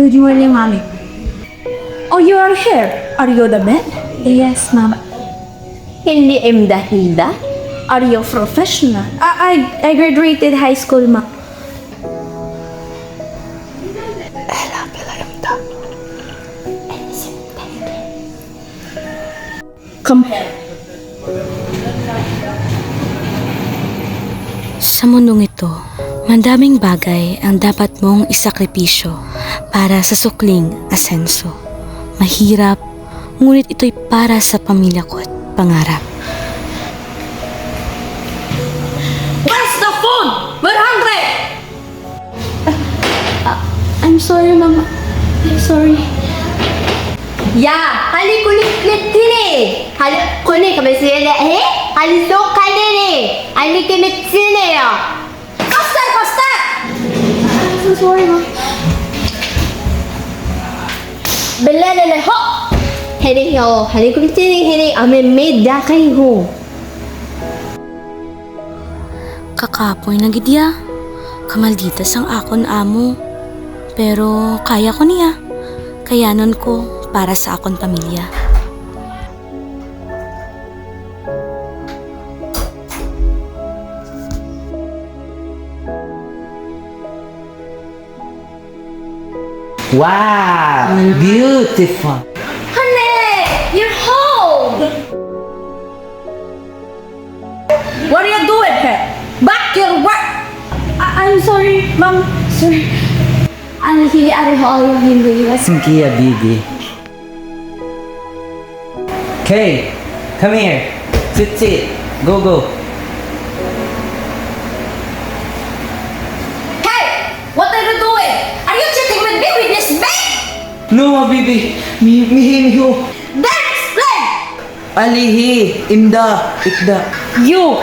Good morning, mommy. Oh, you are here. Are you the man? Yes, mama. Hindi Imda Hilda? Are you professional? I, I, I graduated high school, ma. Ella pala Imda. Come here. Sa mundong ito, mandaming bagay ang dapat mong isakripisyo para sa sukling asenso. Mahirap, ngunit ito'y para sa pamilya ko at pangarap. Where's the phone? We're hungry! Uh, uh, I'm sorry, Mama. I'm sorry. Ya, hali kulit ne. Eh. Hali kone kamesine he? Hali so kane ne. Hali kemetsine eh, yo. Oh. Faster, faster. I'm so sorry, Mom. belelele ho! Heri ho, heri kulitini heri ame me dakay ho. Kakapoy na gidya. Kamaldita sang akon amo. Pero kaya ko niya. Kayanon ko para sa akon pamilya. Wow, beautiful. Honey, you're home! What are you doing here? Back your work! I- I'm sorry, mom. Sorry. Ano, hindi ari ho all yung hindi. Sinkia, Bibi. Okay, come here. Sit, sit. Go, go. No, Bibi. Mi, mihi, miho. Then explain! Alihi, imda, ikda. You!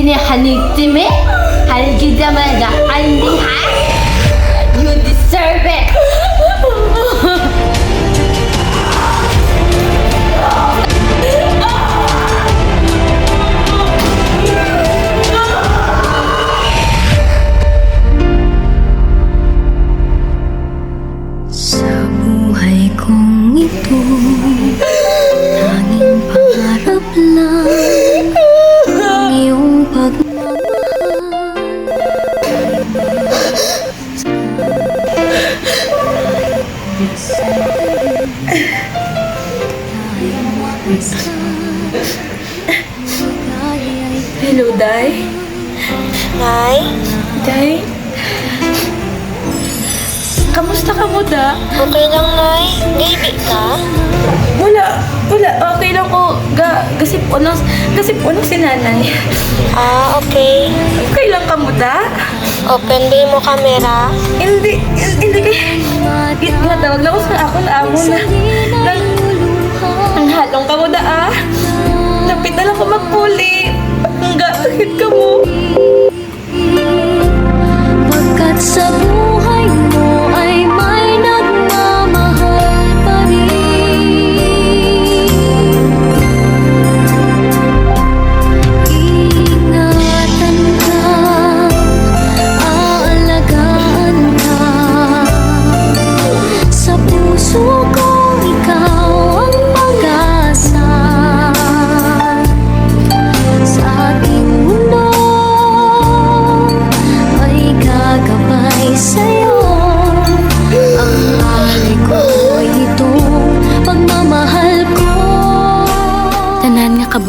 seni hani gitti mi? Hani gidemez de. Hani hani. Wala. Okay lang ko. Ga, gasip ko lang, gasip ko lang si nanay. Ah, okay. Okay lang ka mo, da? Open bay mo camera. Hindi, hindi kay... Matawag lang ako sa ako na amo na... ang halong ka mo, da, ah. Napit na lang ko magpuli. Ang gagawin ka mo.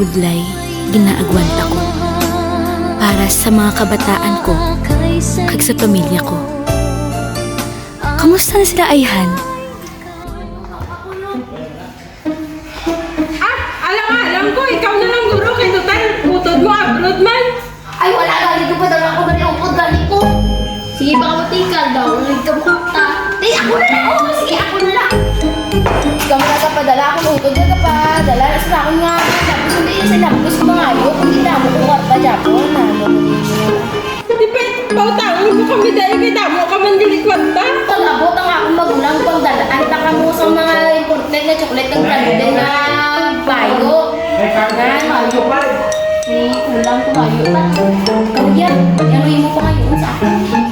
Budlay ginaagwanta ko para sa mga kabataan ko kag sa pamilya ko. Kamusta na sila Ayhan? Ah, alam nga, alam ko, ikaw na lang guro kay Total. Utod mo, upload man. Ay, wala na. Dito pa daw ako gani upod gani ko. Sige, baka matingkal daw. Ka bukunta. Eh, ako na lang. Ka pa. Dala na sa akin nga. Tapos hindi yun sila. Gusto mo nga yun. Kung hindi na mo kung warta Japon. Ano mo Di ba, pautangin mo kami dahil kay damo ka man dilikwanta. Pag-abot ang akong magulang pang dalaan ta ka mo sa mga important na chocolate ng branded na bayo. Gangan, mayo pa. Eh, kulang ko mayo pa. Kaya, yanuin mo pa ngayon sa akin.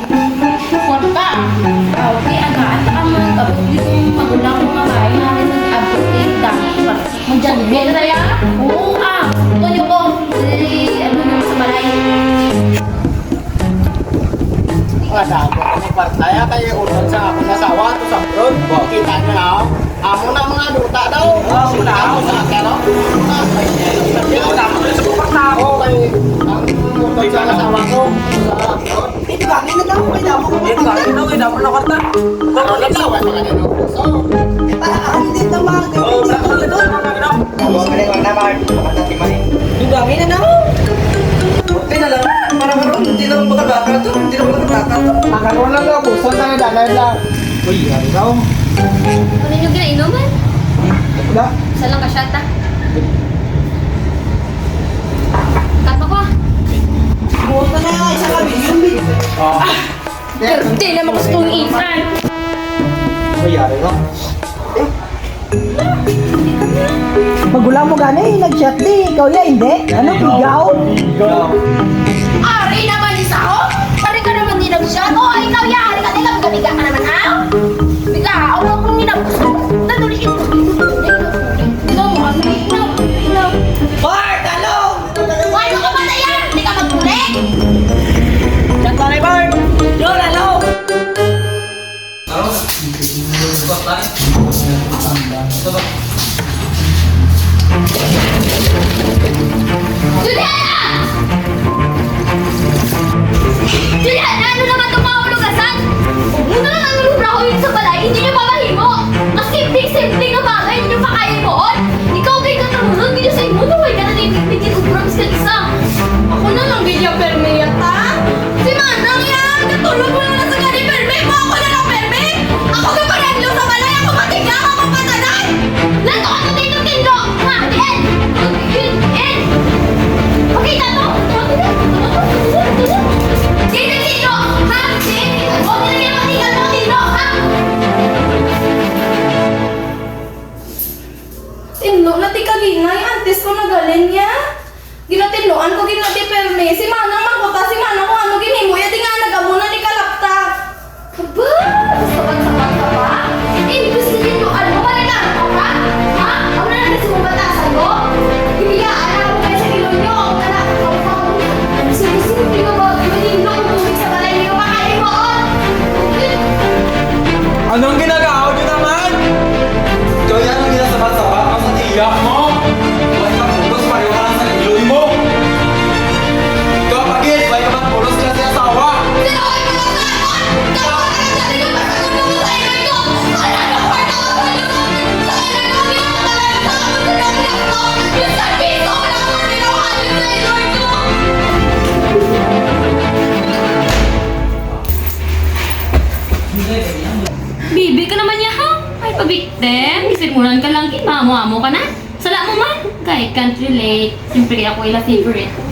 Magjanibin na ya? Oo, ah. Tunyo ko. Eh, ano naman sa balay. Mga damo ng partaya kayo ulan sa to sa. Kita nyo na ako. Amo na mga duta daw. Amo na ako sa? Ah, Yung damo na sa puparta ako kay ang utod sa nasawa ko. Ito gagawin na daw kay damo ko. Ito kaya na na karta. Ano na daw mga ako hindi na mga Huwag ka rin naman. Makatati man eh. Ito gagawin na daw. Okay na lang. Para maroon, hindi na to. Hindi na makabaka to. Nakaroon lang daw. Busan na dala na. Uy, ano daw? Ano yung ginainuman? Wala. Isa lang ka ah. Ko. Buwan na nga kami. Yung bit. Oh. Hindi naman gusto kong isan. Mayari no? Magulang mo gani, nag-shot di. Ikaw ya, hindi. Ano, pigaw? Ari naman isa ko. Tinlo na ti kaginay, antes ko nagalin niya. Ginatiloan ko ginati perme. Si Manang makuta, si Manang kung ano ginimo. Ya di nga nagamuna ni kalaptap. Aba! Kimamo-amo ka na. Sala mo man. Kay can't relate. Siyempre ako ila favorite. Ako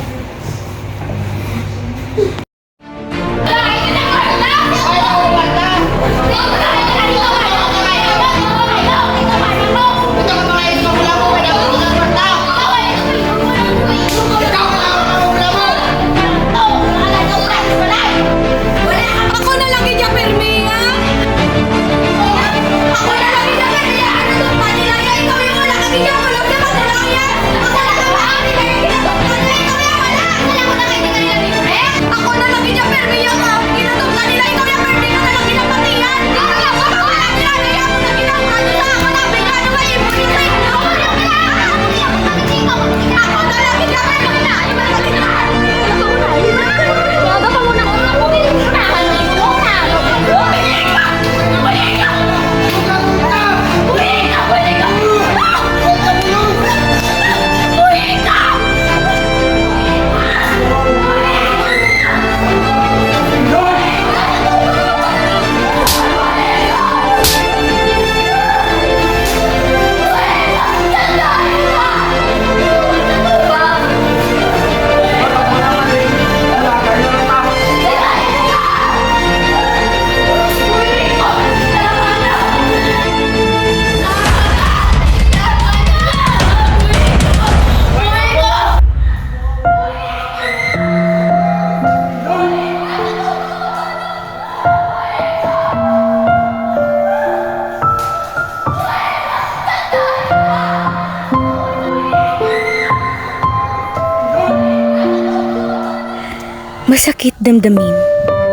Masakit damdamin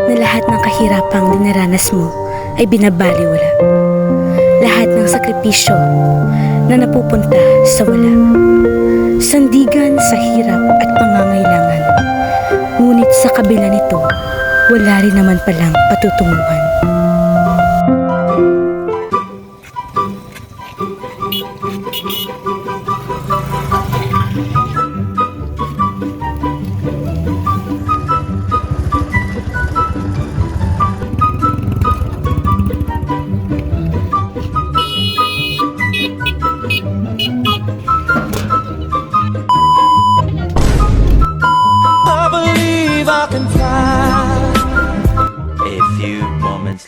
na lahat ng kahirapang dinaranas mo ay binabaliwala. Lahat ng sakripisyo na napupunta sa wala. Sandigan sa hirap at pangangailangan. Ngunit sa kabila nito, wala rin naman palang patutunguhan.